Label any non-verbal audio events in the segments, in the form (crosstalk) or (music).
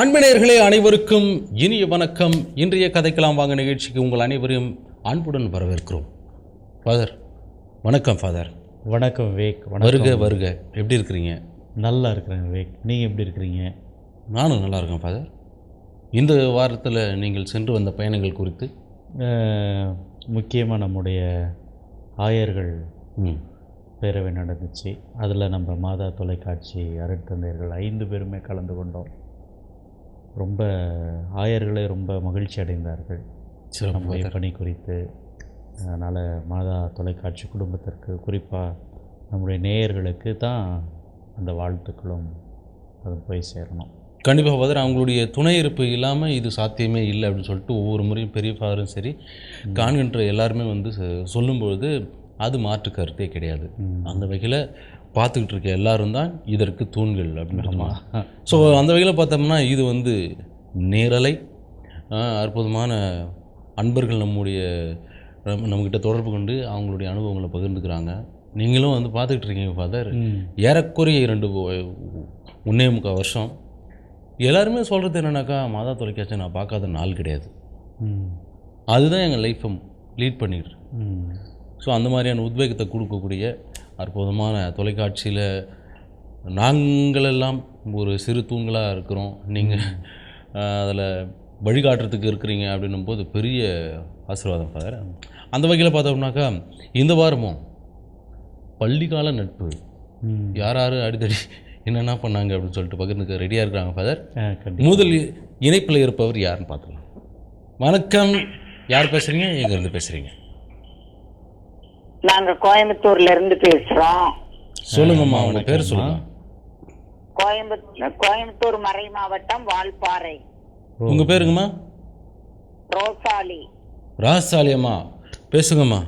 அன்பினர்களே அனைவருக்கும் இனிய வணக்கம். இன்றைய கதைக்கலாம் வாங்க நிகழ்ச்சிக்கு உங்கள் அனைவரையும் அன்புடன் வரவேற்கிறோம். ஃபாதர் வணக்கம் ஃபாதர் வணக்கம் விவேக். வருக வருக. எப்படி இருக்கிறீங்க? நல்லா இருக்கிறேன் விவேக். நீங்கள் எப்படி இருக்கிறீங்க? நானும் நல்லா இருக்கேன் ஃபாதர் இந்த வாரத்தில் நீங்கள் சென்று வந்த பயணங்கள் குறித்து? முக்கியமாக நம்முடைய ஆயர்கள் பேரவை நடந்துச்சு. அதில் நம்ம மாதா தொலைக்காட்சி அருட்தந்தையர்கள் ஐந்து பேருமே கலந்து கொண்டோம். ரொம்ப ஆயர்களே ரொம்ப மகிழ்ச்சி அடைந்தார்கள். நம்முடைய பணி குறித்து. அதனால் மாதா தொலைக்காட்சி குடும்பத்திற்கு குறிப்பாக நம்முடைய நேயர்களுக்கு தான் அந்த வாழ்த்துக்களும் அது போய் சேரணும். கண்டிப்பாக ஃபாதர் அவங்களுடைய துணை இருப்பு இல்லாமல் இது சாத்தியமே இல்லை அப்படின்னு சொல்லிட்டு ஒவ்வொரு முறையும் பெரிய ஃபாதரும் சரி காண்கின்ற எல்லாருமே வந்து சொல்லும்பொழுது அது மாற்று கருத்தே கிடையாது. அந்த வகையில் பார்த்துக்கிட்டு இருக்க எல்லாரும் தான் இதற்கு தூண்கள் அப்படின்னு ஸோ அந்த வகையில் பார்த்தோம்னா இது வந்து நேரலை. அற்புதமான அன்பர்கள் நம்முடைய நம்ம- நம்மக்கிட்ட தொடர்பு கொண்டு அவங்களுடைய அனுபவங்களை பகிர்ந்துக்கிறாங்க. நீங்களும் வந்து பார்த்துக்கிட்டு இருக்கீங்க ஃபாதர் ஏறக்குறைய இரண்டு ஒண்ணே முக்கால் வருஷம். எல்லாருமே சொல்கிறது என்னன்னாக்கா மாதா தொலைக்காட்சி நான் பார்க்காத நாள் கிடையாது. அதுதான் எங்கள் லைஃப்பை லீட். ம். ஸோ அந்த மாதிரியான உத்வேகத்தை கொடுக்கக்கூடிய அற்புதமான தொலைக்காட்சியில் நாங்களெல்லாம் ஒரு சிறு தூண்களாக இருக்கிறோம். நீங்கள் அதில் வழிகாட்டுறதுக்கு இருக்கிறீங்க அப்படின்னும் போது பெரிய ஆசீர்வாதம் ஃபாதர் அந்த வகையில் பார்த்தோம்னாக்கா இந்த வாரமும் பள்ளிக்கால நட்பு. யார் யார் அடித்தடி என்னென்ன பண்ணாங்க அப்படின்னு சொல்லிட்டு பகிர்ந்துக்க ரெடியாக இருக்கிறாங்க ஃபாதர் முதல் இணைப்பில் இருப்பவர் யாருன்னு பார்த்துக்கலாம். வணக்கம். யார் பேசுகிறீங்க எங்கேருந்து பேசுகிறீங்க நாங்க கோயம்புத்தூர்ல இருந்து பேசுறோம். சொல்லுங்கம்மா உங்க பேர் சொல்லுங்க. கோயம்புத்தூர் கோயம்புத்தூர் மறை மாவட்டம் வால்பாறை. உங்கள் பேருங்கம்மா? ரோசாலி. ராசாலி அம்மா பேசுங்கம்மா.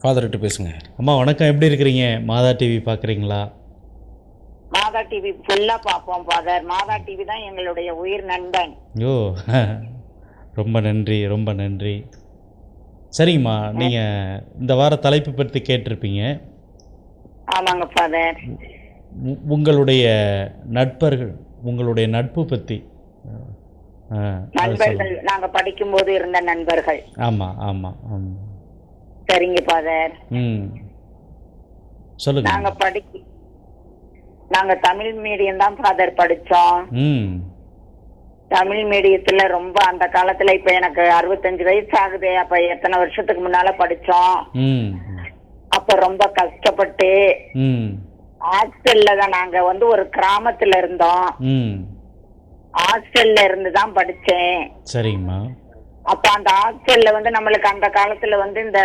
ஃபாதர்கிட்ட பேசுங்க. அம்மா வணக்கம். எப்படி இருக்கிறீங்க? மாதா டிவி பார்க்குறீங்களா மாதா டிவி ஃபுல்லா பார்ப்போம் ஃபாதர். மாதா டிவி தான் எங்களுடைய உயிர் நண்பன். ஓ (laughs) ரொம்ப நன்றி ரொம்ப நன்றி. சரிங்கம்மா நீங்கள் இந்த வார தலைப்பு பற்றி கேட்டிருப்பீங்க. ஆமாங்க ஃபாதர் உங்களுடைய நட்பர்கள் உங்களுடைய நட்பு பற்றி நண்பர்கள் நாங்க படிக்கும்போது இருந்த நண்பர்கள். ஆமாம் ஆமாம் ஆமாம் சரிங்க ஃபாதர் ம். சொல்லுங்க. நாங்க படிக்க நாங்க தமிழ் மீடியம் தான் ஃபாதர் படிச்சோம். ம். தமிழ் மீடியத்துல ரொம்ப அந்த காலத்துல இப்ப எனக்கு அறுபத்தஞ்சு வயசு ஆகுது அப்ப எத்தனை வருஷத்துக்கு முன்னால படிச்சோம். அப்ப ரொம்ப கஷ்டப்பட்டு ஹாஸ்டல்ல தான் நாங்க வந்து ஒரு கிராமத்துல இருந்தோம். ஹாஸ்டல்ல இருந்து தான் படிச்சேன். சரிங்கம்மா. அப்ப அந்த ஹாஸ்டல்ல வந்து நம்மளுக்கு அந்த காலத்துல வந்து இந்த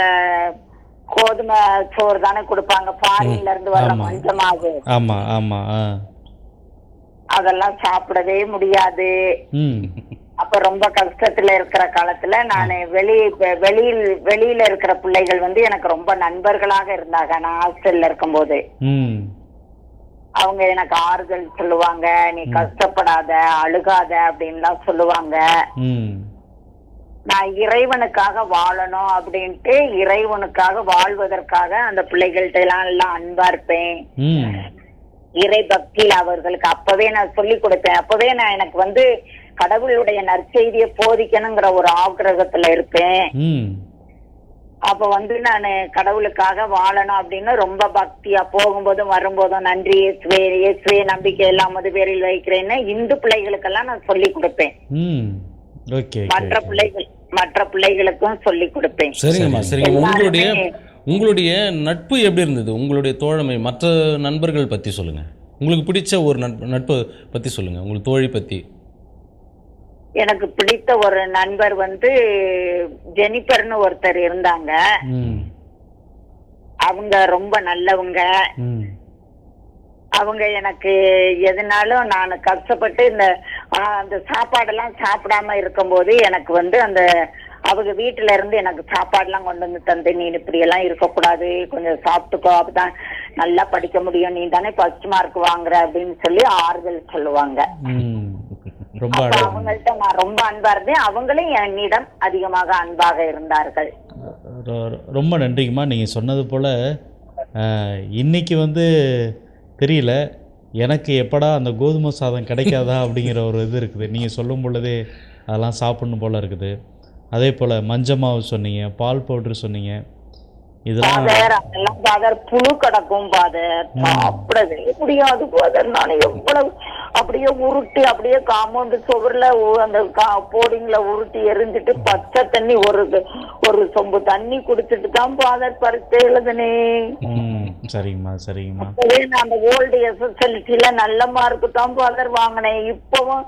கோதுமை சோறு தானே கொடுப்பாங்க. ஃபாரின்ல இருந்து வர ஆமா. மஞ்சமாவு ஆமாம் ஆமாம் ஆ. அதெல்லாம் சாப்பிடவே முடியாது. அப்ப ரொம்ப கஷ்டத்துல இருக்கிற காலத்துல நான் வெளி வெளியில் வெளியில இருக்கிற பிள்ளைகள் வந்து எனக்கு ரொம்ப நண்பர்களாக இருந்தாங்க. நான் ஹாஸ்டல்ல இருக்கும்போது. அவங்க எனக்கு ஆறுதல் சொல்லுவாங்க. நீ கஷ்டப்படாத அழுகாத அப்படின்லாம் சொல்லுவாங்க. நான் இறைவனுக்காக வாழணும் அப்படின்ட்டு இறைவனுக்காக வாழ்வதற்காக அந்த பிள்ளைகள்ட்ட எல்லாம் எல்லாம் அன்பா இருப்பேன். இறை பக்தியில அவர்களுக்கு அப்பவே நான் சொல்லி கொடுப்பேன் அப்பவே நான் எனக்கு வந்து கடவுளுடைய நற்செய்தியை போதிக்கணுங்கிற ஒரு ஆக்கிரகத்துல இருப்பேன் அப்ப வந்து நான் கடவுளுக்காக வாழணும் அப்படின்னு ரொம்ப பக்தியா போகும்போதும் வரும்போதும் நன்றி இயேசுவே நம்பிக்கை இல்லாமது பேரில் வைக்கிறேன்னு இந்து பிள்ளைகளுக்கெல்லாம் நான் சொல்லி கொடுப்பேன். மற்ற பிள்ளைகள் மற்ற பிள்ளைகளுக்கும் சொல்லி கொடுப்பேன். சரிங்கம்மா சரிங்கம்மா உங்களுடைய உங்களுடைய நட்பு எப்படி இருந்தது? உங்களுடைய தோழமை மற்ற நண்பர்கள் பற்றி சொல்லுங்கள் உங்களுக்கு பிடிச்ச ஒரு நட்பு நட்பு பற்றி சொல்லுங்கள் உங்களுக்கு தோழி பற்றி எனக்கு பிடித்த ஒரு நண்பர் வந்து ஜெனிபர்னு ஒருத்தர் இருந்தாங்க. அவங்க ரொம்ப நல்லவங்க. அவங்க எனக்கு எதுனாலும் நான் கஷ்டப்பட்டு இந்த அந்த சாப்பாடெல்லாம் சாப்பிடாம இருக்கும்போது எனக்கு வந்து அந்த அவங்க வீட்டுல இருந்து எனக்கு சாப்பாடெல்லாம் கொண்டு வந்து தந்து நீ இப்படி எல்லாம் இருக்கக்கூடாது. கொஞ்சம் சாப்பிட்டுக்கோ. அப்பதான் நல்லா படிக்க முடியும். நீ தானே ஃபர்ஸ்ட் மார்க் வாங்குற. அப்படின்னு சொல்லி ஆறுதல் சொல்லுவாங்க. அவங்கள்ட்ட நான் ரொம்ப அன்பா இருந்தேன். அவங்களும் என்னிடம் அதிகமாக அன்பாக இருந்தார்கள். ரொம்ப நன்றிங்கம்மா. நீங்கள் சொன்னது போல் இன்னைக்கு வந்து தெரியல. எனக்கு எப்படா அந்த கோதுமை சாதம் கிடைக்காதா அப்படிங்கிற ஒரு இது இருக்குது. நீங்கள் சொல்லும் பொழுதே அதெல்லாம் சாப்பிடணும் போல் இருக்குது. அதே போல் மஞ்சமாவு சொன்னீங்க பால் பவுட்ரு சொன்னீங்க. இதெல்லாம் அதெல்லாம் புழு கிடக்கும் ஃபாதர் சாப்பிடவே முடியாது ஃபாதர் நான் எவ்வளவு அப்படியே உருட்டி அப்படியே காம்பவுண்ட் சுவர்ல அந்த போடிங்ல உருட்டி எரிஞ்சிட்டு பச்சை தண்ணி ஒரு ஒரு சொம்பு தண்ணி குடிச்சிட்டு தான் ஃபாதர் பரிசு எழுதுனேன் ம் சரிங்கம்மா சரிங்கம்மா. அப்பவே நான் அந்த ஓல்டு எஸ்எஸ்எல்சில நல்ல மார்க் தான் ஃபாதர் வாங்கினேன். இப்பவும்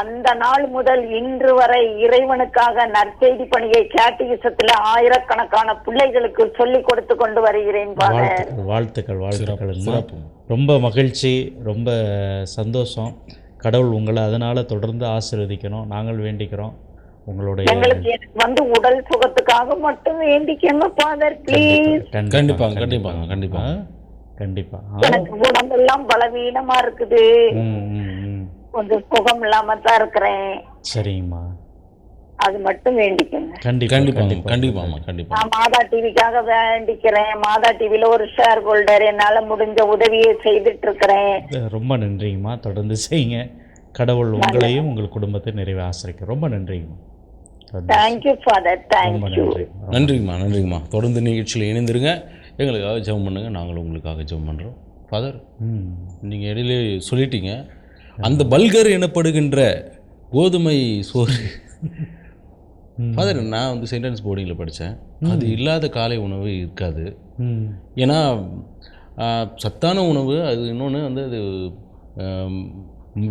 அந்த நாள் முதல் இன்று வரை இறைவனுக்காக நற்செய்தி பணியை கேட்டிகிசத்துல ஆயிரக்கணக்கான பிள்ளைகளுக்கு சொல்லி கொடுத்து கொண்டு வருகிறேன் வாழ்த்துக்கள் வாழ்த்துக்கள். வாழ்த்துக்கள்மா சிறப்பு ரொம்ப மகிழ்ச்சி ரொம்ப சந்தோஷம். கடவுள் உங்களை அதனால் தொடர்ந்து ஆசீர்வதிக்கணும். நாங்கள் வேண்டிக்கிறோம். உங்களுடைய வந்து உடல் சுகத்துக்காக மட்டும் வேண்டிக்கங்க ஃபாதர் ப்ளீஸ் கண்டிப்பாங்க கண்டிப்பாங்க கண்டிப்பாங்க கண்டிப்பாக எனக்கு உடம்பெல்லாம் பலவீனமா இருக்குது. கொஞ்சம் சுகம் இல்லாம தான் இருக்கிறேன். சரிங்கம்மா. அது மட்டும் வேண்டிக்கங்க. கண்டிப்பாக கண்டிப்பாங்க கண்டிப்பாமா கண்டிப்பா நான் மாதா டிவிக்காக வேண்டிக்கிறேன். மாதா டிவில ஒரு ஷேர் ஹோல்டர் என்னால முடிஞ்ச உதவியை செய்துட்டு இருக்கிறேன் ரொம்ப நன்றிங்கம்மா. தொடர்ந்து செய்யுங்க. கடவுள் உங்களையும் உங்கள் குடும்பத்தை நிறைவே ஆசிரிக்க ரொம்ப நன்றிங்கம்மா. தேங்க்யூ ஃபாதர் தேங்க்யூ நன்றி நன்றிங்கம்மா. நன்றிங்கம்மா தொடர்ந்து நிகழ்ச்சியில் இணைந்திருங்க. எங்களுக்காக ஜெபம் பண்ணுங்க. நாங்களும் உங்களுக்காக ஜெபம் பண்ணுறோம் ஃபாதர் ம். நீங்கள் இடையிலே சொல்லிட்டீங்க. அந்த பல்கர் எனப்படுகின்ற கோதுமை சோறு. (laughs) ஃபாதர் நான் வந்து சென்டென்ஸ் போர்டிங்கில் படித்தேன் அது இல்லாத காலை உணவு இருக்காது. ஏன்னா சத்தான உணவு அது இன்னொன்று வந்து அது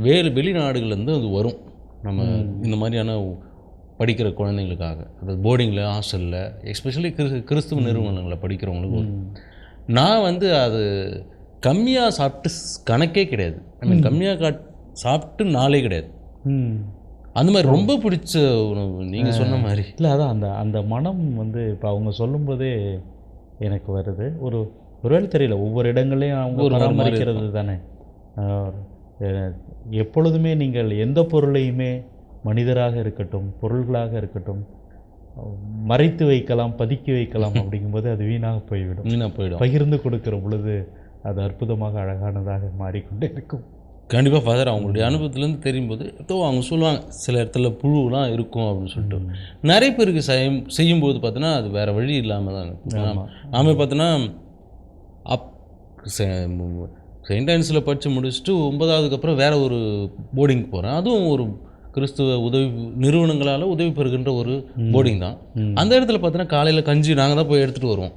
வேறு வெளிநாடுகள்லேருந்து அது வரும். நம்ம இந்த மாதிரியான படிக்கிற குழந்தைங்களுக்காக. அது போர்டிங்கில் ஹாஸ்டலில் எஸ்பெஷலி கிறிஸ் கிறிஸ்துவ நிறுவனங்களில் படிக்கிறவங்களுக்கு வரும். நான் வந்து அது கம்மியாக சாப்பிட்டு கணக்கே கிடையாது. ஐ மீன் கம்மியாக காட் சாப்பிட்டு நாளே கிடையாது. அந்த மாதிரி ரொம்ப பிடிச்ச உணவு நீங்கள் சொன்ன மாதிரி. இல்லை அதான் அந்த அந்த மனம் வந்து இப்போ அவங்க சொல்லும்போதே எனக்கு வருது. ஒரு ஒருவேளை தெரியல ஒவ்வொரு இடங்களையும் அவங்க பராமரிக்கிறது தானே. எப்பொழுதுமே நீங்கள் எந்த பொருளையுமே மனிதராக இருக்கட்டும் பொருள்களாக இருக்கட்டும் மறைத்து வைக்கலாம் பதுக்கி வைக்கலாம் (laughs) அப்படிங்கும்போது அது வீணாக போய்விடும். வீணாக போயிடும் பகிர்ந்து கொடுக்கிற பொழுது அது அற்புதமாக அழகானதாக மாறிக்கொண்டே இருக்கும். கண்டிப்பாக ஃபாதர் அவங்களுடைய அனுபவத்துலேருந்து தெரியும் போது ஏதோ அவங்க சொல்லுவாங்க சில இடத்துல புழுலாம் இருக்கும் அப்படின்னு சொல்லிட்டு. நிறைய பேருக்கு செய்யும் செய்யும்போது பார்த்தோன்னா அது வேறு வழி இல்லாமல் தான். நாம பார்த்தோன்னா அப் செயின்ட் ஆன்ஸில் படித்து முடிச்சுட்டு ஒன்பதாவதுக்கு அப்புறம் வேறு ஒரு போர்டிங் போகிறேன் அதுவும் ஒரு கிறிஸ்துவ உதவி நிறுவனங்களால் உதவி பெறுகின்ற ஒரு போர்டிங் தான். அந்த இடத்துல பார்த்தோன்னா காலையில் கஞ்சி நாங்கள் தான் போய் எடுத்துகிட்டு வருவோம்.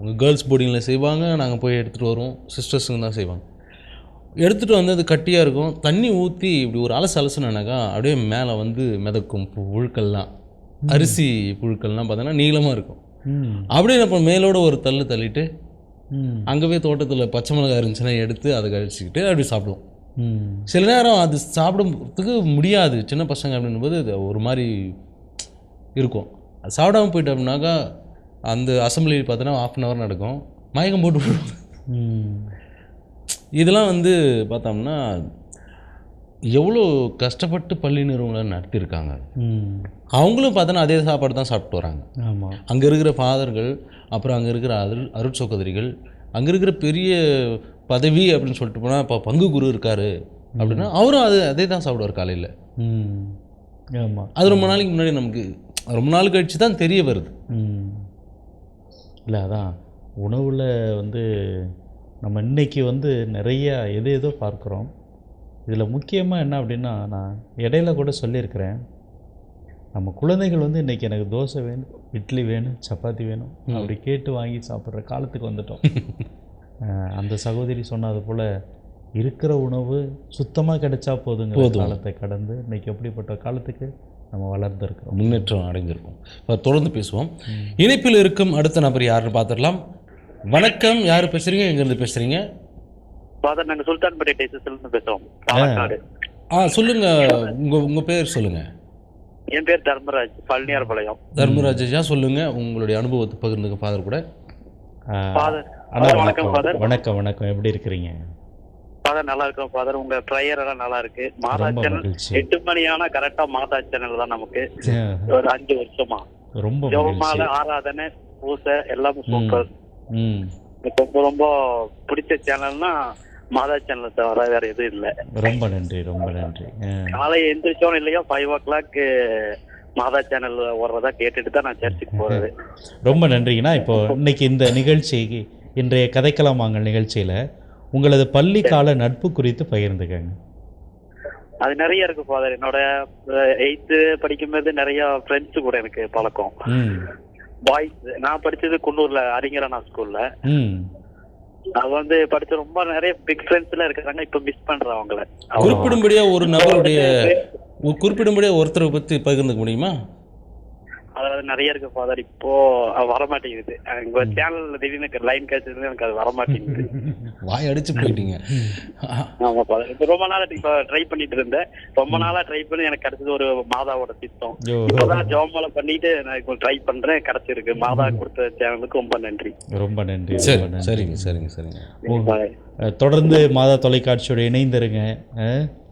உங்கள் கேர்ள்ஸ் போர்டிங்கில் செய்வாங்க நாங்கள் போய் எடுத்துகிட்டு வருவோம். சிஸ்டர்ஸுங்க தான் செய்வாங்க. எடுத்துகிட்டு வந்து அது கட்டியாக இருக்கும். தண்ணி ஊற்றி இப்படி ஒரு அலசு அலசுனாக்கா அப்படியே மேலே வந்து மிதக்கும் புழுக்கள்லாம். அரிசி புழுக்கள்லாம் பார்த்தோன்னா நீளமாக இருக்கும். அப்படியே நம்ம மேலோட ஒரு தள்ளு தள்ளிட்டு அங்கவே தோட்டத்தில் பச்சை மிளகாய் இருந்துச்சுன்னா எடுத்து அதை கழிச்சிக்கிட்டு அப்படி சாப்பிடுவோம். சில நேரம் அது சாப்பிடுறதுக்கு முடியாது. சின்ன பசங்க அப்படின்னும்போது அது ஒரு மாதிரி இருக்கும். அது சாப்பிடாம போயிட்டோம்னாக்கா அந்த அசம்பிளி பார்த்தோன்னா ஆஃப் அன் ஹவர் நடக்கும். மயக்கம் போட்டு விடுவாங்க. இதெல்லாம் வந்து பார்த்தோம்னா எவ்வளோ கஷ்டப்பட்டு பள்ளி நிறுவனங்களை நடத்தியிருக்காங்க. அவங்களும் பார்த்தோன்னா அதே சாப்பாடு தான் சாப்பிட்டு வராங்க. ஆமாம் அங்கே இருக்கிற ஃபாதர்கள் அப்புறம் அங்கே இருக்கிற அருள் அருட்சோகதிரிகள் அங்கே இருக்கிற பெரிய பதவி அப்படின்னு சொல்லிட்டு போனால் இப்போ பங்கு குரு இருக்காரு அப்படின்னா அவரும் அது அதே தான் சாப்பிடுவார் காலையில். ஆமாம் அது ரொம்ப நாளைக்கு முன்னாடி நமக்கு ரொம்ப நாள் கழிச்சு தான் தெரிய வருது. இல்லை அதான் உணவில் வந்து நம்ம இன்னைக்கு வந்து நிறைய எது ஏதோ பார்க்குறோம். இதில் முக்கியமாக என்ன அப்படின்னா நான் இடையில கூட சொல்லியிருக்கிறேன். நம்ம குழந்தைகள் வந்து இன்றைக்கி எனக்கு தோசை வேணும் இட்லி வேணும் சப்பாத்தி வேணும் அப்படி கேட்டு வாங்கி சாப்பிட்ற காலத்துக்கு வந்துட்டோம். (laughs) அந்த சகோதரி சொன்னது போல் இருக்கிற உணவு சுத்தமாக கிடைச்சா போதுங்கிற. காலத்தை கடந்து இன்னைக்கு எப்படிப்பட்ட காலத்துக்கு நம்ம வளர்ந்துருக்கிறோம். முன்னேற்றம் அடைஞ்சிருக்கும் இப்போ தொடர்ந்து பேசுவோம். இணைப்பில் இருக்கும் அடுத்த நபர் யாருன்னு பார்த்துடலாம். வணக்கம். யார் பேசுகிறீங்க எங்கேருந்து பேசுகிறீங்க ஃபாதர் நாங்க சுல்தான்பேட்டை டேசஸ்ல இருந்து பேசுறோம். பாலக்காடு. ஆ சொல்லுங்கள் உங்கள் உங்கள் பேர் சொல்லுங்கள் என் பேர் தர்மராஜ் பழனியார்பாளையம். தர்மராஜ் ஐயா சொல்லுங்கள் உங்களுடைய அனுபவத்தை பகிர்ந்துக்க ஃபாதர் கூட. ஃபாதர் வணக்கம். ஃபாதர் வணக்கம் வணக்கம். எப்படி இருக்கிறீங்க? ஃபாதர் நல்லா இருக்கோம் ஃபாதர் உங்க ப்ரேயர் எல்லாம் நல்லா இருக்கு. மாதா சேனல் எட்டு மணியான கரெக்டா மாதா சேனல் தான் நமக்கு. ஒரு அஞ்சு வருஷமா. ரொம்ப ஆராதனை பூசை எல்லாமே சூப்பர் எனக்கு ரொம்ப ரொம்ப பிடிச்ச சேனல்னா மாதா சேனல் தவிர வேற எதுவும் இல்ல. ரொம்ப நன்றி ரொம்ப நன்றி. காலை எந்திரிச்சோம் இல்லையோ ஃபைவ் ஓ கிளாக் மாதா சேனல் வர்றதா கேட்டுட்டு தான் நான் சர்ச்சுக்கு போறது. (laughs) ரொம்ப நன்றிங்கண்ணா. இப்போ இன்னைக்கு இந்த நிகழ்ச்சிக்கு இன்றைய கதைக்கலாமாங்கள் நிகழ்ச்சியில் உங்களது பள்ளி கால நட்பு குறித்து பகிர்ந்துக்கங்க. அது நிறைய இருக்கு ஃபாதர் என்னோட எயித்து படிக்கும்போது நிறைய ஃப்ரெண்ட்ஸ் கூட எனக்கு பழக்கம். பாய்ஸ் நான் படிச்சது குன்னூர்ல அறிஞரானா ஸ்கூல்ல அது வந்து படிச்ச ரொம்ப நிறைய பிக் ஃப்ரெண்ட்ஸ் எல்லாம் இருக்கிறாங்க இப்ப மிஸ் பண்றேன் அவங்கள குறிப்பிடும்படியா ஒரு நபருடைய ஒரு குறிப்பிடும்படியா ஒருத்தரை பத்தி பகிர்ந்துக்க முடியுமா? அதாவது நிறைய இருக்கு ஃபாதர் இப்போ வர மாட்டேங்குது உங்க சேனல்ல திடீர்னு லைன் கிடைச்சது எனக்கு அது வர மாட்டேங்குது (laughs) வாய் அடிச்சு போயிட்டீங்க. (laughs) ஆமா ஃபாதர் இப்போ ரொம்ப நாளா இப்போ ட்ரை பண்ணிட்டு இருந்தேன். ரொம்ப நாளா ட்ரை பண்ணி எனக்கு கிடைச்சது ஒரு மாதாவோட சித்தம் இப்போதான் ஜோமால பண்ணிட்டு நான் ட்ரை பண்றேன் கிடைச்சிருக்கு. மாதா கொடுத்த சேனலுக்கு ரொம்ப நன்றி. ரொம்ப நன்றி. சரிங்க சரிங்க சரிங்க. அஹ், தொடர்ந்து மாதா தொலைக்காட்சியோட இணைந்திருங்க.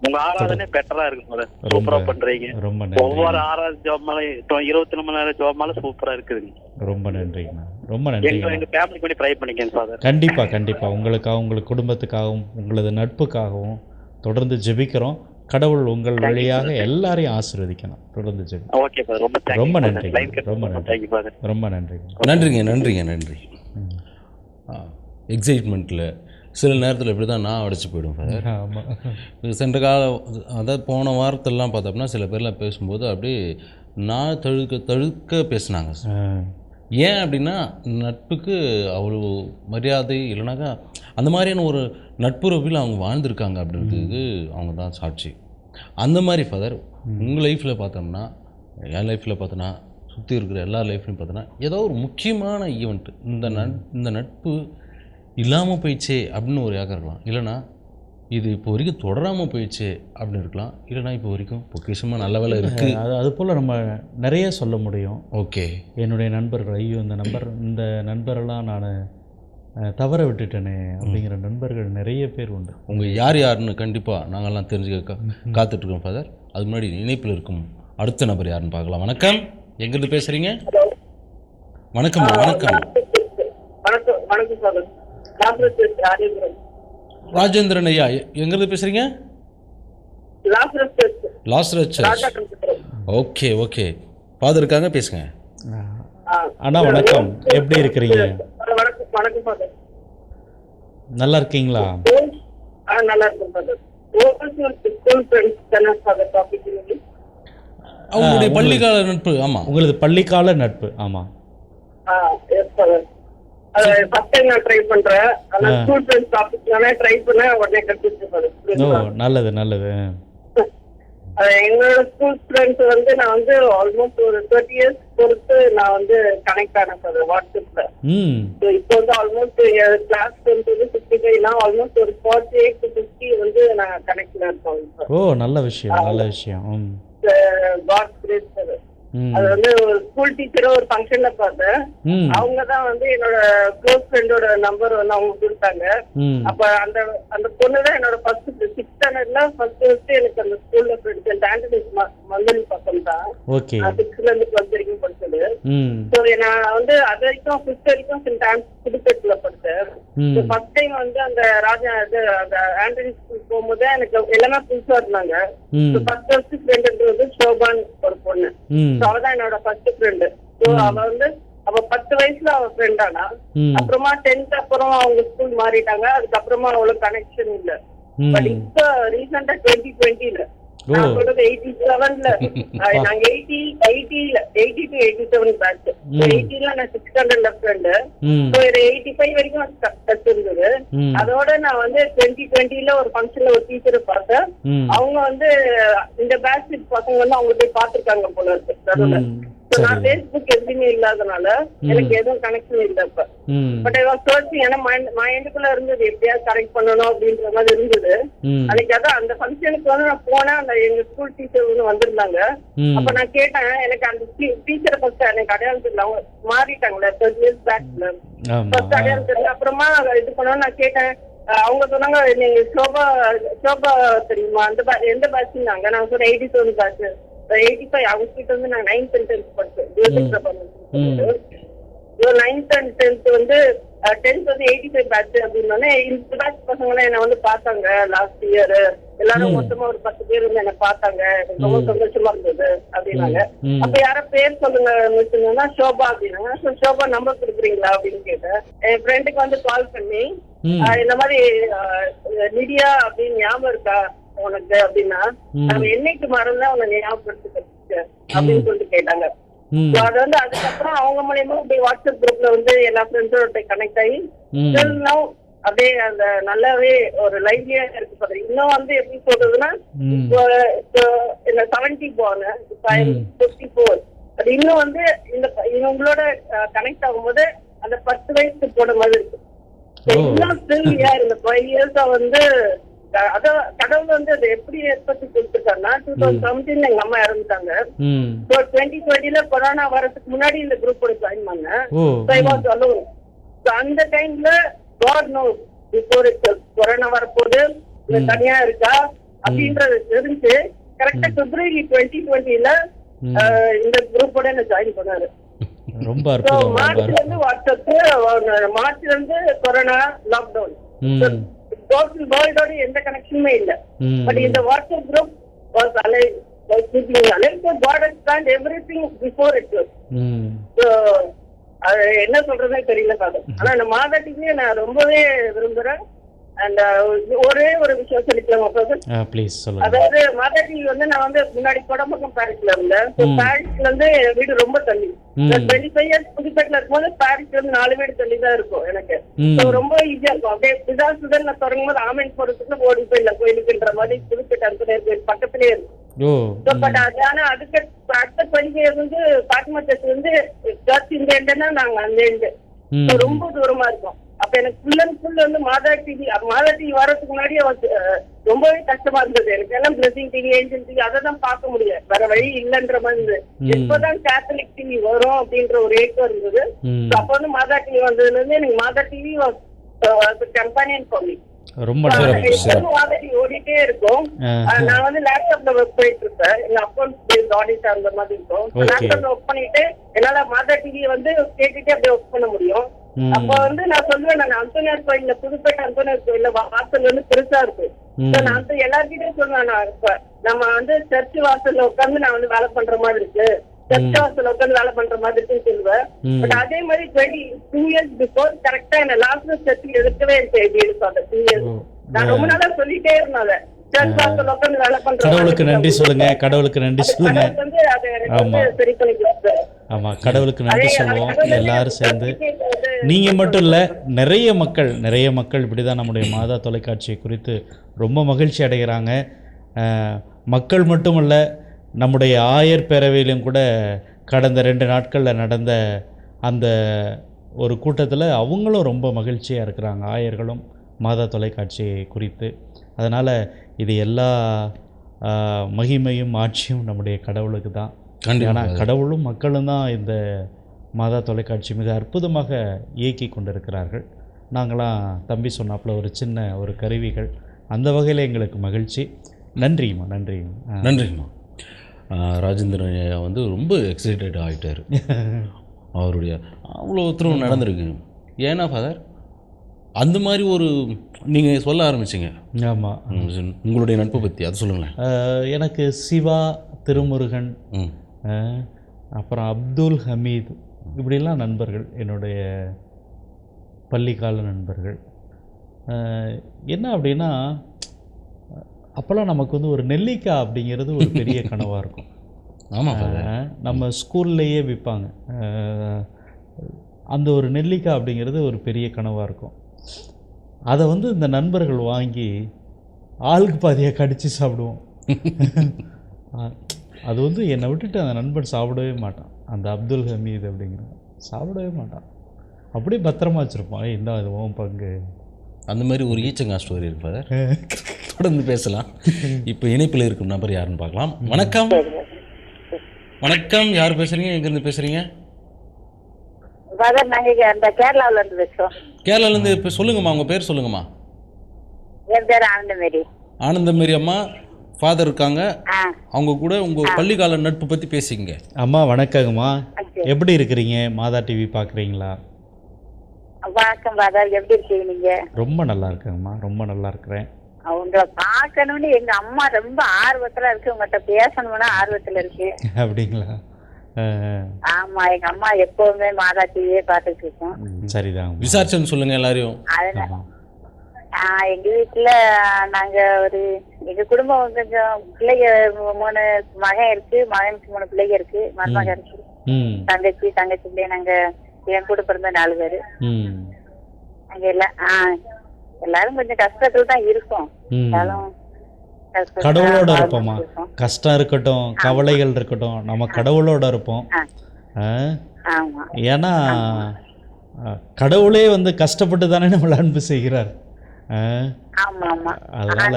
உங்க ஆராதனை பெட்டரா இருக்கு சூப்பரா பண்றீங்க. ரொம்ப நன்றி ஒவ்வொரு ஆறாவது ஜாப் மேல இருபத்தி நாலு மணி நேரம் ஜாப் மேல சூப்பரா இருக்குதுங்க. ரொம்ப நன்றிங்கண்ணா ரொம்ப நன்றிங்கண்ணா எங்க ஃபேமிலி பண்ணி ட்ரை பண்ணிக்கேன் ஃபாதர் கண்டிப்பா கண்டிப்பா. உங்களுக்காகவும் உங்கள் குடும்பத்துக்காகவும் உங்களது நட்புக்காகவும் தொடர்ந்து ஜெபிக்கிறோம். கடவுள் உங்கள் வழியாக எல்லாரையும் ஆசீர்வதிக்கணும். தொடர்ந்து ஜெபி ரொம்ப தேங்க்யூ ரொம்ப நன்றி. ரொம்ப நன்றி. நன்றிங்க. நன்றிங்க. நன்றிங்க நன்றி. எக்ஸைட்மெண்ட்டில் சில நேரத்தில் இப்படி தான் நான் அடிச்சு போயிடும் ஃபாதர் சென்ற கால அதாவது போன வாரத்திலலாம் பார்த்தோம்னா சில பேர்லாம் பேசும்போது அப்படியே நான் தழுக்க தழுக்க பேசுனாங்க ஏன் அப்படின்னா நட்புக்கு அவ்வளோ மரியாதை இல்லைனாக்கா அந்த மாதிரியான ஒரு நட்புறவில் அவங்க வாழ்ந்திருக்காங்க அப்படின்றதுக்கு அவங்க தான் சாட்சி. அந்த மாதிரி ஃபாதர் உங்கள் லைஃப்பில் பார்த்தோம்னா என் லைஃப்பில் பார்த்தோன்னா சுற்றி இருக்கிற எல்லா லைஃப்லையும் பார்த்தோன்னா ஏதோ ஒரு முக்கியமான ஈவெண்ட் இந்த நட் இந்த நட்பு இல்லாமல் போயிடுச்சே அப்படின்னு ஒரு ஏக்கம் இருக்கலாம். இல்லைனா இது இப்போ வரைக்கும் தொடராமல் போயிடுச்சே அப்படின்னு இருக்கலாம். இல்லைனா இப்போ வரைக்கும் பொக்கிஷமாக நல்ல வேலை இருக்குது அது அது போல் நம்ம நிறைய சொல்ல முடியும். ஓகே. என்னுடைய நண்பர்கள் ஐயோ இந்த நண்பர் இந்த நண்பரெல்லாம் நான் தவற விட்டுட்டேனே அப்படிங்கிற நண்பர்கள் நிறைய பேர் உண்டு. உங்கள் யார் யாருன்னு கண்டிப்பாக நாங்கள்லாம் தெரிஞ்சுக்க காத்துட்ருக்கோம் ஃபாதர் அதுக்கு முன்னாடி இணைப்பில் இருக்கும் அடுத்த நபர் யாருன்னு பார்க்கலாம். வணக்கம். எங்கேருந்து பேசுகிறீங்க வணக்கம் வணக்கம். வணக்கம். வணக்கம் ராஜேந்திரன் ஐயா எ- எங்கேருந்து பேசுகிறீங்க Lazarus Lazarus church. Okay okay. Father இருக்காங்க பேசுங்க. அண்ணா வணக்கம். எப்படி இருக்கிறீங்க? வணக்கம் வணக்கம் ஃபாதர். நல்லா இருக்கீங்களா? அவங்களுடைய பள்ளிக்கால நட்பு ஆமாம் உங்களது பள்ளிக்கால நட்பு ஆமாம் நல்லது நல்லது. (laughs) என்னோட ஸ்கூல் ஃப்ரெண்ட்ஸ் வந்து நான் வந்து ஆல்மோஸ்ட் ஒரு தேர்ட்டி இயர்ஸ் பொறுத்து நான் வந்து கனெக்ட் ஆனேன் சார் வாட்ஸ்அப்ல இப்போ வந்து ஆல்மோஸ்ட் கிளாஸ் வந்து சிக்ஸ்டி ஃபைவ்னா ஆல்மோஸ்ட் ஒரு ஃபார்ட்டி எயிட் டு ஃபிஃப்டி வந்து நான் கனெக்ட்ல இருக்கோம் ஓ நல்ல விஷயம் நல்ல விஷயம். காட் கிரேட் சார் அது வந்து ஒரு ஸ்கூல் டீச்சரோ ஒரு ஃபங்க்ஷன்ல பார்த்தேன். அவங்க தான் வந்து என்னோட க்ளோஸ் ஃப்ரெண்டோட நம்பர் வந்து அவங்க கொடுத்தாங்க. அப்ப அந்த அந்த பொண்ணு தான் என்னோட ஃபர்ஸ்ட் சிக்ஸ் ஸ்டாண்டர்ட்ல ஃபர்ஸ்ட் ஃபர்ஸ்ட் எனக்கு அந்த ஸ்கூல்ல அந்த ஆண்டனி மங்கலி பக்கம் தான். சிக்ஸ்த்ல இருந்து டுவெல்த் வரைக்கும் படிச்சது. ஸோ நான் வந்து அது வரைக்கும் ஃபிஃப்த் வரைக்கும் சில டைம்ஸ் புதுப்பேட்டில் படித்தேன் ஃபர்ஸ்ட் டைம் வந்து அந்த ராஜா இது அந்த ஆண்டனி ஸ்கூல் போகும்போது எனக்கு எல்லாமே புதுசா இருந்தாங்க. ஃபர்ஸ்ட் ஃபர்ஸ்ட் ஃப்ரெண்ட் வந்து ஷோபான் ஒரு பொண்ணு. ம். So, அவ தான் என்னோட ஃபர்ஸ்ட் ஃப்ரெண்டு ஸோ அவ வந்து அவ பத்து வயசுல அவ ஃப்ரெண்ட் ஆனா அப்புறமா டென்த் அப்புறம் அவங்க ஸ்கூல் மாறிட்டாங்க. அதுக்கப்புறமா அவ்வளவு கனெக்ஷன் இல்ல. பட் இப்ப ரீசெண்டா டுவெண்ட்டி டுவெண்ட்டில. நான் சொல்றது எயிட்டி செவன்ல (laughs) நாங்க eighty எயிட்டில eighty to eighty seven batch. எயிட்டில நான் சிக்ஸ் ம். ஸோ இது எயிட்டி ஃபைவ் வரைக்கும் டச் இருந்தது. அதோட நான் வந்து டுவெண்ட்டி டுவெண்ட்டில ஒரு ஃபங்க்ஷன்ல ஒரு டீச்சரை பார்த்தேன். அவங்க வந்து இந்த பேட்ச் பசங்க வந்து அவங்க போய் பார்த்திருக்காங்க போல இருக்கு. நான் ஃபேஸ்புக் எதுவுமே இல்லாதனால எனக்கு எதுவும் கனெக்ஷன் இல்ல இப்ப ம். பட் ஐ வாஸ் சர்ச்சிங் ஏன்னா மைண்டுக்குள்ள இருந்தது எப்படியாவது கரெக்ட் பண்ணணும் அப்படின்ற மாதிரி இருந்தது. அன்னைக்கு அதான் அந்த ஃபங்க்ஷனுக்கு வந்து நான் போனேன் அந்த எங்க ஸ்கூல் டீச்சர் வந்து வந்திருந்தாங்க. அப்ப நான் கேட்டேன் எனக்கு அந்த டீச்சரை ஃபர்ஸ்ட் எனக்கு அடையாளம் தெரியல அவங்க மாறிட்டாங்களே தேர்ட்டி இயர்ஸ் பேக்ல ஃபர்ஸ்ட் அடையாளம் தெரியல. அப்புறமா இது பண்ணோம் நான் கேட்டேன். அவங்க சொன்னாங்க நீங்க சோபா சோபா தெரியுமா? அந்த எந்த பேட்ச்னாங்க நான் சொன்னேன் eighty seven batch eighty five அவங்க கிட்ட வந்து நான் நைன்த் அண்ட் டென்த் படிச்சேன். நைன்த் அண்ட் டென்த் வந்து டென்த் வந்து எயிட்டி ஃபைவ் பேட்ச் அப்படின்னோடனே இந்த பேட்ச் பசங்க என்ன வந்து பார்த்தாங்க லாஸ்ட் இயர் எல்லாரும் மொத்தமா ஒரு பத்து பேர் வந்து என்ன பார்த்தாங்க. ரொம்ப சந்தோஷமா இருந்தது அப்படின்னாங்க. அப்ப யாரோ பேர் சொல்லுங்க மிஸ்னா ஷோபா அப்படின்னாங்க. ஷோபா நம்பர் கொடுக்குறீங்களா அப்படின்னு கேட்டேன். என் ஃப்ரெண்டுக்கு வந்து கால் பண்ணி இந்த மாதிரி லிடியா அப்படின்னு ஞாபகம் இருக்கா? உனக்கு அப்படின்னா. நம்ம என்னைக்கு மறந்தா உன்னை ஞாபகப்படுத்திக்க அப்படின்னு சொல்லிட்டு கேட்டாங்க. அது வந்து அதுக்கப்புறம் அவங்க மூலியமா அப்படியே வாட்ஸ்அப் குரூப்ல வந்து எல்லா ஃப்ரெண்ட்ஸோட கனெக்ட் ஆகி அப்படியே அந்த நல்லாவே ஒரு லைவ்லியா இருக்கு பாரு. இன்னும் வந்து எப்படி சொல்றதுன்னா. இப்போ இப்போ இந்த செவன்டி போன. ஃபிஃப்டி ஃபோர் அது இன்னும் வந்து இந்த இவங்களோட கனெக்ட் ஆகும்போது அந்த பத்து வயசு போட மாதிரி இருக்கு. இன்னும் ஸ்டில் இந்த ஃபைவ் இயர்ஸா வந்து கடவுள் வந்து அதை எப்படி ஏற்படுத்தி கொடுத்துருக்காருன்னா டூ தௌசண்ட் செவன்டீன்ல எங்க அம்மா இறந்துட்டாங்க. ஸோ டுவெண்ட்டி டுவெண்ட்டில கொரோனா வரதுக்கு முன்னாடி இந்த குரூப்போட ஜாயின் பண்ணேன். So அந்த டைம்ல காட் நோ பிஃபோர் கொரோனா வரப்போது தனியா இருக்கா? அப்படின்றது தெரிஞ்சு கரெக்டா பிப்ரவரி டுவெண்ட்டி டுவெண்ட்டில இந்த குரூப்போட என்ன ஜாயின் பண்ணாரு. ரொம்ப மார்ச்ல. இருந்து வாட்ஸ்அப் மார்ச்ல இருந்து கொரோனா லாக்டவுன் டோட்டல் வேர்ல்டோட எந்த கனெக்ஷனுமே இல்ல. பட் இந்த WhatsApp group was alive before it was. ம். So, அது என்ன சொல்றதே தெரியல பாரு ஆனா இந்த மாதாட்டிக்கு நான் ரொம்பவே விரும்புறேன். அண்ட் ஒரே ஒரு விஷயம் சொல்லிக்கலாமா பிரதர் ப்ளீஸ் சொல்லுங்கள் அதாவது மாதாட்டி வந்து நான் வந்து முன்னாடி கொடம்பக்கம் பாரிஸ்ல இருந்தேன். ஸோ பாரிஸ்ல இருந்து வீடு ரொம்ப தள்ளி. டுவெண்ட்டி ஃபைவ் இயர்ஸ் புதுப்பேட்டில் இருக்கும்போது பாரிஸ்ல இருந்து நாலு வீடு தள்ளி தான் இருக்கும் எனக்கு. ஸோ ரொம்ப ஈஸியா இருக்கும். அப்படியே பிதா சுதன் நான் தொடங்கும் போது ஆமன் போறதுக்கு ஓடி போயிடலாம். கோயிலுக்குன்ற மாதிரி புதுப்பேட்டை அங்கே கோயில் பக்கத்துலயே இருக்கும் but அது ஆனா அதுக்கு அடுத்த இயர்ஸ் வந்து பாட்மா சர்ச் வந்து சர்ச் இந்த நாங்க அந்த எண்டு ரொம்ப தூரமா இருக்கும். அப்ப எனக்கு ஃபுல் அண்ட் ஃபுல் வந்து மாதா டிவி மாதா டிவி வரதுக்கு முன்னாடியே ரொம்பவே கஷ்டமா இருந்தது. எனக்கு எல்லாம் பிளஸிங் டிவி ஏஞ்சல் டிவி அதை தான் பார்க்க முடியும் வேற வழி இல்லைன்ற மாதிரி இருந்தது. ம். எப்பதான் கேத்தலிக் டிவி வரும் அப்படின்ற ஒரு ஏக்கம் இருந்தது. அப்ப வந்து மாதா டிவி வந்ததுல இருந்து எனக்கு மாதா டிவி கம்பெனியன் பண்ணி ரொம்ப ஓடிட்டே இருக்கும். நான் வந்து லேப்டாப்ல ஒர்க் பண்ணிட்டு இருப்பேன். எங்க அக்கௌண்ட் பேஸ்ட் ஆடிட் அந்த மாதிரி இருக்கும். லேப்டாப்ல ஒர்க் பண்ணிட்டு என்னால மாதா டிவி வந்து கேட்டுட்டே அப்படியே ஒர்க் பண்ண முடியும். அப்ப வந்து நான் சொல்லுவேன் நான் அந்தோனியார் கோயில்ல புதுப்பேட்டை அந்தோனியார் கோயில்ல வாசல் வந்து பெருசா இருக்கு. நான் வந்து எல்லார்கிட்டயும் சொல்லுவேன் நான் நம்ம வந்து சர்ச் வாசல்ல உட்கார்ந்து நான் வந்து வேலை பண்ற மாதிரி இருக்கு. சர்ச் வாசல்ல உட்கார்ந்து வேலை பண்ற மாதிரி இருக்குன்னு சொல்லுவேன். பட் அதே மாதிரி டுவெண்ட்டி டூ இயர்ஸ் பிஃபோர் கரெக்டா என்ன லாஸ்ட் சர்ச்சுக்கு இருக்கும் அந்த டூ இயர்ஸ். நான் ரொம்ப நாளா சொல்லிட்டே இருந்தேன் கடவுளுக்கு நன்றி. சொல்லுங்க கடவுளுக்கு நன்றி சொல்லுங்க. ஆமா. ஆமாம் கடவுளுக்கு நன்றி சொல்லுவோம். எல்லாரும் சேர்ந்து. நீங்கள் மட்டும் இல்லை நிறைய மக்கள் நிறைய மக்கள் இப்படி தான் நம்முடைய மாதா தொலைக்காட்சியை குறித்து ரொம்ப மகிழ்ச்சி அடைகிறாங்க. மக்கள் மட்டுமல்ல நம்முடைய ஆயர் பேரவையிலும் கூட கடந்த ரெண்டு நாட்களில் நடந்த அந்த ஒரு கூட்டத்தில் அவங்களும் ரொம்ப மகிழ்ச்சியாக இருக்கிறாங்க ஆயர்களும் மாதா தொலைக்காட்சியை குறித்து. அதனால் இது எல்லா மகிமையும் ஆட்சியும் நம்முடைய கடவுளுக்கு தான். ஏன்னா கடவுளும் மக்களும் தான் இந்த மாதா தொலைக்காட்சி மிக அற்புதமாக இயக்கி கொண்டிருக்கிறார்கள். நாங்களாம் தம்பி சொன்னாப்புல ஒரு சின்ன ஒரு கருவிகள். அந்த வகையில் எங்களுக்கு மகிழ்ச்சி. நன்றிம்மா நன்றிம்மா. நன்றிம்மா. ராஜேந்திரன் ஐயா வந்து ரொம்ப எக்ஸைட்டட் ஆகிட்டார் (laughs) அவருடைய அவ்வளோ உத்தரவு நடந்திருக்கு. ஏன்னா ஃபாதர் அந்த மாதிரி ஒரு நீங்கள் சொல்ல ஆரம்பிச்சிங்க. ஆமாம் உங்களுடைய நட்பை பற்றி அதை சொல்லுங்களேன். எனக்கு சிவா திருமுருகன் அப்புறம் அப்துல் ஹமீத் இப்படிலாம் நண்பர்கள் என்னுடைய பள்ளிக்கால நண்பர்கள். என்ன அப்படின்னா அப்போல்லாம் நமக்கு வந்து ஒரு நெல்லிக்காய் அப்படிங்கிறது ஒரு பெரிய கனவாக இருக்கும். ஆமாம் நம்ம ஸ்கூல்லையே விற்பாங்க அந்த ஒரு நெல்லிக்காய் அப்படிங்கிறது ஒரு பெரிய கனவாக இருக்கும். அதை வந்து இந்த நண்பர்கள் வாங்கி ஆளுக்கு பாதியாக கடித்து சாப்பிடுவோம். (laughs) அது வந்து என்னை விட்டுட்டு அந்த நண்பன் சாப்பிடவே மாட்டான். அந்த அப்துல் ஹமீத் அப்படிங்கிறவன் சாப்பிடவே மாட்டான். அப்படியே பத்திரமா வச்சுருப்பான். "ஏய், இந்தா இது உன் பங்கு. அந்த மாதிரி ஒரு ஈச்சங்கா ஸ்டோரி இருக்கு ஃபாதர் தொடர்ந்து பேசலாம். இப்போ இணைப்பில் இருக்கும் நபர் யாருன்னு பார்க்கலாம். வணக்கம். வணக்கம். யார் பேசுகிறீங்க எங்கேருந்து அந்த கேரளாவுல இருந்து பேசுறோம். கேரளாலேருந்து இப்போ சொல்லுங்கம்மா உங்கள் பேர் சொல்லுங்கம்மா. என் பேர் ஆனந்தமேரி. ஆனந்தமேரி அம்மா ஃபாதர் இருக்காங்க. அவங்க கூட உங்கள் பள்ளிக்கால நட்பு பற்றி பேசிங்க அம்மா வணக்கங்கம்மா. எப்படி இருக்கிறீங்க? மாதா டிவி பார்க்குறீங்களா வணக்கம் ஃபாதர் எப்படி இருக்கீங்க ரொம்ப நல்லா இருக்கேங்கம்மா. ரொம்ப நல்லா இருக்கிறேன். உங்களை பார்க்கணும்னு எங்க அம்மா ரொம்ப ஆர்வத்துல இருக்கு. உங்கள்கிட்ட பேசணும்னு ஆர்வத்துல இருக்கு. அப்படிங்களா? ஆமா எங்க அம்மா எப்பவுமே மாதா டிவியே பார்த்துட்டு இருக்கோம். சரிதாங்க விசாரிச்சேன்னு சொல்லுங்கள் எல்லாரையும். அதனால ஆமாம் ஆஹ் எங்க வீட்டுல நாங்க ஒரு எங்க குடும்பம் கொஞ்சம் பிள்ளைங்க மூணு மகன் இருக்கு மகனுக்கு மூணு பிள்ளைங்க இருக்கு மருமகன் இருக்கு. தங்கச்சி தங்கச்சி பிள்ளை நாங்க என் கூட பிறந்த நாலு பேரு. ம். நாங்க எல்லாம் ஆஹ் எல்லாரும் கொஞ்சம் கஷ்டத்துல தான் இருக்கோம். கடவுளோட இருக்கோம். கஷ்டம் இருக்கட்டும் கவலைகள் இருக்கட்டும் நம்ம கடவுளோட இருப்போம். ஏன்னா கடவுளே வந்து கஷ்டப்பட்டு தானே நம்மளை அன்பு செய்கிறார். அதனால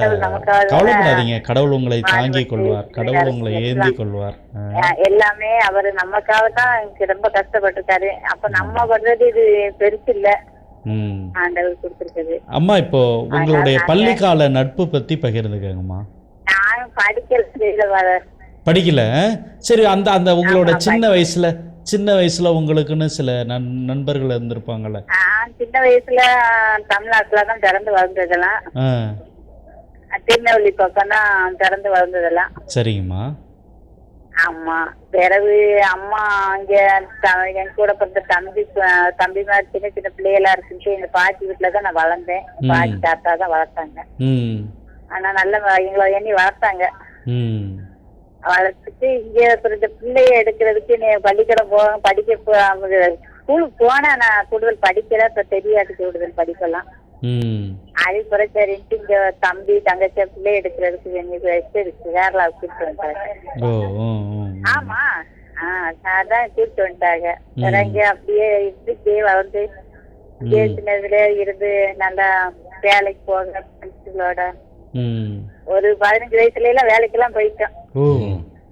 கவலைப்படாதீங்க. கடவுள் உங்களை தாங்கிக் கொள்வார். கடவுள் உங்களை ஏந்தி கொள்வார். எல்லாமே அவர் நமக்காக தான் ரொம்ப கஷ்டப்பட்டிருக்காரு அப்ப நம்ம பண்றது இது பெருசு இல்ல ம். ஆண்டவர் கொடுத்திருக்குது அம்மா இப்போ உங்களுடைய பள்ளிக்கால நட்பு பத்தி பகிர்ந்துக்கங்கம்மா. நான் படிக்கிறது வர. படிக்கல? சரி அந்த அந்த உங்களோட சின்ன வயசுல சின்ன வயசுல உங்களுக்குன்னு சில நண் நண்பர்கள் இருந்திருப்பாங்கல்ல. சின்ன வயசுல தமிழ்நாட்டுல தான் பிறந்து வளர்ந்ததெல்லாம். திருநெல்வேலி பக்கம் தான் பிறந்து வளர்ந்ததெல்லாம். சரிங்கம்மா. ஆமா. பிறகு அம்மா இங்க த- என் கூட பிறந்த தம்பி தம்பி மாதிரி சின்ன சின்ன பிள்ளைகளா இருக்குன்ட்டு எங்க பாட்டி வீட்டுல தான் நான் வளர்ந்தேன். பாட்டி தாத்தா தான் வளர்த்தாங்க ஆனா நல்ல எங்களை எண்ணி வளர்த்தாங்க. வளர்த்துட்டு இங்க இந்த பிள்ளைய எடுக்கிறதுக்கு நீ பள்ளிக்கூடம் போக படிக்க ஸ்கூலுக்கு போனா நான் கூடுதல் படிக்கல இப்ப தெரியாது கூடுதல் படிக்கலாம் அது பிறகு சரின்ட்டு இங்க தம்பி தங்கச்சி பிள்ளை எடுக்கிறதுக்கு எங்களுக்கு வச்சு கேரளா ஆமா. அதான் கூப்பிட்டு வந்துட்டாங்க. வேற இங்க அப்படியே இருந்து இப்படியே வளர்ந்து சின்னதுல இருந்து நல்லா வேலைக்கு போக ஃப்ரெண்ட்ஸுகளோட. ஒரு பதினஞ்சு வயசுல எல்லாம் வேலைக்கெல்லாம் போயிட்டோம். ஓ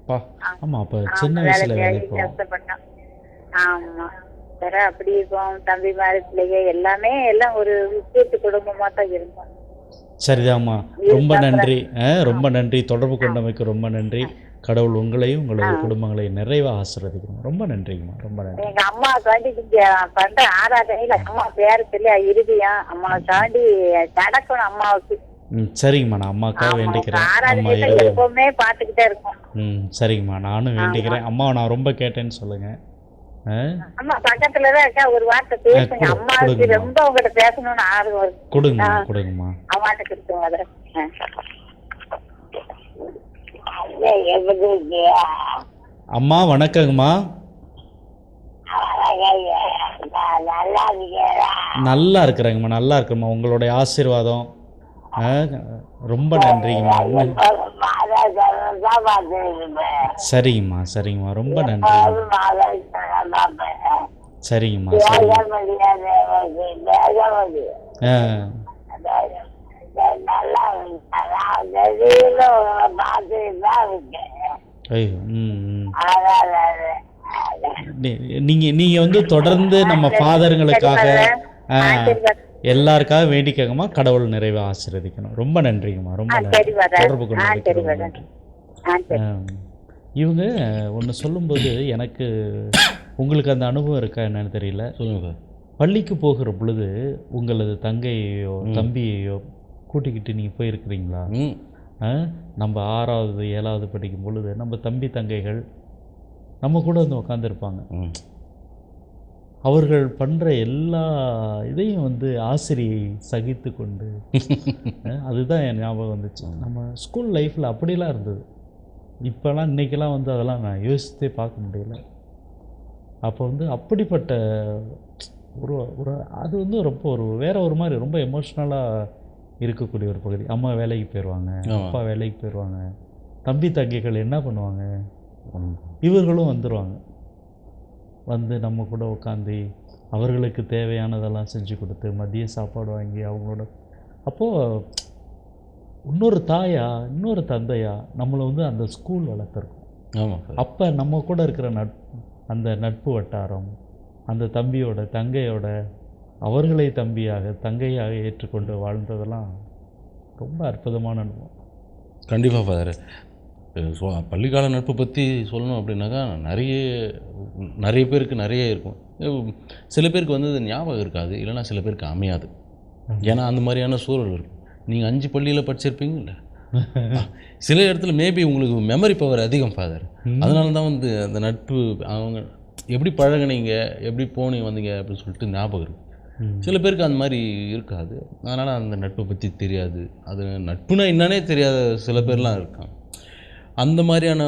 பா ஆமா அப்ப சின்ன வயசுல வேலைக்கு வேலைக்கு கஷ்டப்பட்டோம். ஆமா. வேற அப்படி இருப்போம் தம்பி மாதிரி பிள்ளைங்க எல்லாமே எல்லாம் ஒரு கூட்டு குடும்பமா தான் இருந்தோம். சரிதாம்மா. ரொம்ப நன்றி. ரொம்ப நன்றி. தொடர்பு கொண்டமைக்கு ரொம்ப நன்றி. கடவுள் உங்களையும் உங்களது குடும்பங்களையும் நிறைவா ஆசீர்வதிக்கணும். ரொம்ப நன்றிங்கம்மா. ரொம்ப நன்றி. எங்க அம்மாவுக்கு வந்து இங்க பண்ற ஆராதனையில அம்மா பேரு சொல்லி இறுதியம் அம்மாவுக்காண்டி நடக்கணும் அம்மாவுக்கு. ம் சரிங்கம்மா. நான் அம்மாக்காக வேண்டிக்கிறேன். அம்மா எப்பவுமே பாத்துக்கிட்டே இருக்கோம். ம் சரிங்கம்மா. நானும் வேண்டிக்கிறேன். அம்மாவை நான் ரொம்ப கேட்டேன்னு சொல்லுங்க. ஆ? அம்மா அம்மா வணக்கங்கம்மா. நல்லா இருக்கிறேங்கம்மா நல்லா இருக்கிறேம்மா உங்களுடைய ஆசீர்வாதம். ரொம்ப நன்றிங்கம்மா. சரிங்கம்மா சரிங்கம்மா. ரொம்ப நன்றி சரிங்கம்மா சரிங்க ஆ. ஐயோ ம் ம். நீ- நீங்க நீங்க வந்து தொடர்ந்து நம்ம ஃபாதருங்களுக்காக எல்லாருக்காக வேண்டிக்கங்கம்மா. கடவுள் நிறைவே ஆசீர்வதிக்கணும். ரொம்ப நன்றிங்கம்மா. ரொம்ப. தொடர்பு கொண்டு. இவங்க ஒன்று சொல்லும்போது எனக்கு உங்களுக்கு அந்த அனுபவம் இருக்கா என்னன்னு தெரியல. சொல்லுங்கள் பள்ளிக்கு போகிற பொழுது உங்களது தங்கையையோ தம்பியையோ கூட்டிக்கிட்டு நீங்கள் போயிருக்கிறீங்களா? நம்ம ஆறாவது ஏழாவது படிக்கும் பொழுது நம்ம தம்பி தங்கைகள் நம்ம கூட வந்து உட்காந்துருப்பாங்க அவர்கள் பண்ணுற எல்லா இதையும் வந்து ஆசிரியை சகித்து கொண்டு அதுதான் என் ஞாபகம் வந்துச்சு. நம்ம ஸ்கூல் லைஃப்பில் அப்படிலாம் இருந்தது. இப்போலாம் இன்றைக்கெல்லாம் வந்து அதெல்லாம் நான் யோசித்தே பார்க்க முடியல. அப்போ வந்து அப்படிப்பட்ட ஒரு ஒரு அது வந்து ரொம்ப ஒரு வேற ஒரு மாதிரி ரொம்ப எமோஷ்னலாக இருக்கக்கூடிய ஒரு பகுதி. அம்மா வேலைக்கு போயிடுவாங்க. அப்பா வேலைக்கு போயிடுவாங்க தம்பி தங்கைகள் என்ன பண்ணுவாங்க. இவர்களும் வந்துடுவாங்க வந்து நம்ம கூட உட்காந்து அவர்களுக்கு தேவையானதெல்லாம் செஞ்சு கொடுத்து மதிய சாப்பாடு வாங்கி அவங்களோட. அப்போது இன்னொரு தாயா இன்னொரு தந்தையா நம்மளை வந்து அந்த ஸ்கூல் வளர்த்துருக்கோம். ஆமாம் அப்போ நம்ம கூட இருக்கிற நட் அந்த நட்பு வட்டாரம் அந்த தம்பியோட தங்கையோட அவர்களை தம்பியாக தங்கையாக ஏற்றுக்கொண்டு வாழ்ந்ததெல்லாம் ரொம்ப அற்புதமான அனுபவம். கண்டிப்பாக ஃபாதர் பள்ளிக்கால நட்பு பற்றி சொல்லணும் அப்படின்னாக்கா நிறைய நிறைய பேருக்கு நிறைய இருக்கும். சில பேருக்கு வந்து அது ஞாபகம் இருக்காது இல்லைன்னா சில பேருக்கு அமையாது. ஏன்னா அந்த மாதிரியான சூழல் இருக்கும் நீங்கள் அஞ்சு பள்ளியில் படிச்சிருப்பீங்கல்ல? (laughs) சில இடத்துல மேபி உங்களுக்கு மெமரி பவர் அதிகம் ஃபாதர் அதனால தான் வந்து அந்த நட்பு அவங்க எப்படி பழகுனீங்க எப்படி போனீங்க வந்தீங்க அப்படின்னு சொல்லிட்டு ஞாபகம் இருக்கு. சில பேருக்கு அந்த மாதிரி இருக்காது. அதனால் அந்த நட்பை பற்றி தெரியாது. அது நட்புனா என்னன்னே தெரியாத சில பேர்லாம் இருக்காங்க. அந்த மாதிரியான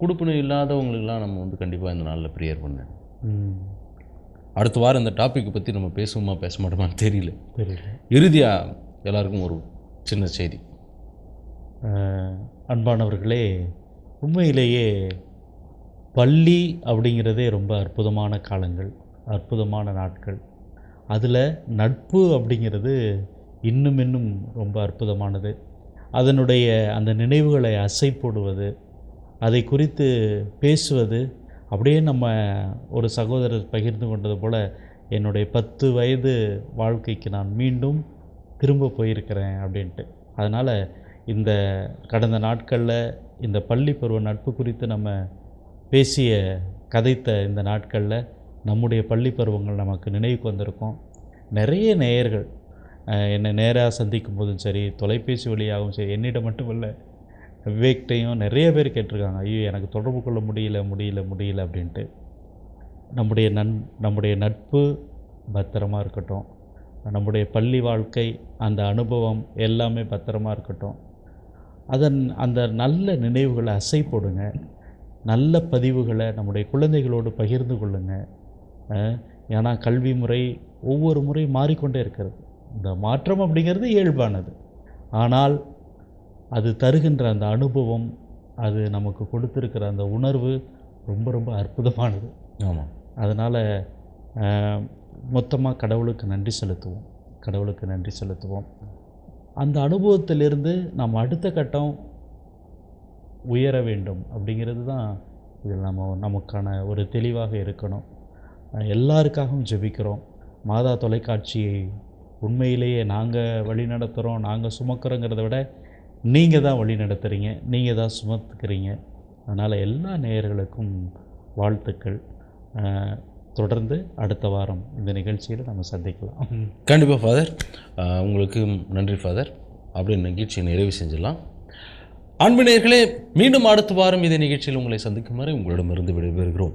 கொடுப்பினை இல்லாதவங்களுக்கெல்லாம் நம்ம வந்து கண்டிப்பாக இந்த நாளில் ப்ரேயர் பண்ணேன் அடுத்த வாரம் இந்த டாப்பிக்கை பற்றி நம்ம பேசுவோமா பேச மாட்டோமான்னு தெரியல. தெரியல. இறுதியாக எல்லாருக்கும் ஒரு சின்ன செய்தி. அன்பானவர்களே உண்மையிலேயே பள்ளி அப்படிங்கிறதே ரொம்ப அற்புதமான காலங்கள் அற்புதமான நாட்கள். அதில் நட்பு அப்படிங்கிறது இன்னும் இன்னும் ரொம்ப அற்புதமானது. அதனுடைய அந்த நினைவுகளை அசை போடுவது அதை குறித்து பேசுவது அப்படியே நம்ம ஒரு சகோதரர் பகிர்ந்து கொண்டது போல் என்னுடைய பத்து வயது வாழ்க்கைக்கு நான் மீண்டும் திரும்ப போயிருக்கிறேன் அப்படின்ட்டு. அதனால் இந்த கடந்த நாட்களில் இந்த பள்ளி பருவ நட்பு குறித்து நம்ம பேசிய கதைத்த இந்த நாட்களில் நம்முடைய பள்ளி பருவங்கள் நமக்கு நினைவுக்கு வந்திருக்கும். நிறைய நேயர்கள் என்னை நேராக சந்திக்கும் போதும் சரி தொலைபேசி வழியாகவும் சரி என்னிடம் மட்டுமல்ல விவேக்டையும் நிறைய பேர் கேட்டிருக்காங்க. ஐயோ எனக்கு தொடர்பு கொள்ள முடியல முடியல முடியல அப்படின்ட்டு. நம்முடைய நன் நம்முடைய நட்பு பத்திரமா இருக்கட்டும். நம்முடைய பள்ளி வாழ்க்கை அந்த அனுபவம் எல்லாமே பத்திரமா இருக்கட்டும். அதன் அந்த நல்ல நினைவுகளை அசை போடுங்க நல்ல பதிவுகளை நம்முடைய குழந்தைகளோடு பகிர்ந்து கொள்ளுங்கள் ஏன்னா கல்வி முறை ஒவ்வொரு முறை மாறிக்கொண்டே இருக்கிறது. இந்த மாற்றம் அப்படிங்கிறது இயல்பானது. ஆனால் அது தருகின்ற அந்த அனுபவம் அது நமக்கு கொடுத்துருக்கிற அந்த உணர்வு ரொம்ப ரொம்ப அற்புதமானது. ஆமாம் அதனால் மொத்தமாக கடவுளுக்கு நன்றி செலுத்துவோம். கடவுளுக்கு நன்றி செலுத்துவோம். அந்த அனுபவத்திலிருந்து நாம் அடுத்த கட்டம் உயர வேண்டும் அப்படிங்கிறது தான் இதில் நம்ம நமக்கான ஒரு தெளிவாக இருக்கணும். எல்லாருக்காகவும் ஜெபிக்கிறோம். மாதா தொலைக்காட்சியை உண்மையிலேயே நாங்கள் வழி நடத்துகிறோம் நாங்கள் சுமக்கிறோங்கிறத விட நீங்கள் தான் வழி நடத்துகிறீங்க நீங்கள் தான் சுமத்துக்கிறீங்க. அதனால் எல்லா நேயர்களுக்கும் வாழ்த்துக்கள். தொடர்ந்து அடுத்த வாரம் இந்த நிகழ்ச்சியில் நம்ம சந்திக்கலாம். கண்டிப்பாக ஃபாதர். உங்களுக்கு நன்றி ஃபாதர். அப்படி நிகழ்ச்சியை நிறைவு செஞ்சிடலாம். அன்பு நேர்களே மீண்டும் அடுத்த வாரம் இதே நிகழ்ச்சியில் உங்களை சந்திக்குமாறு உங்களிடமிருந்து விடைபெறுகிறோம்.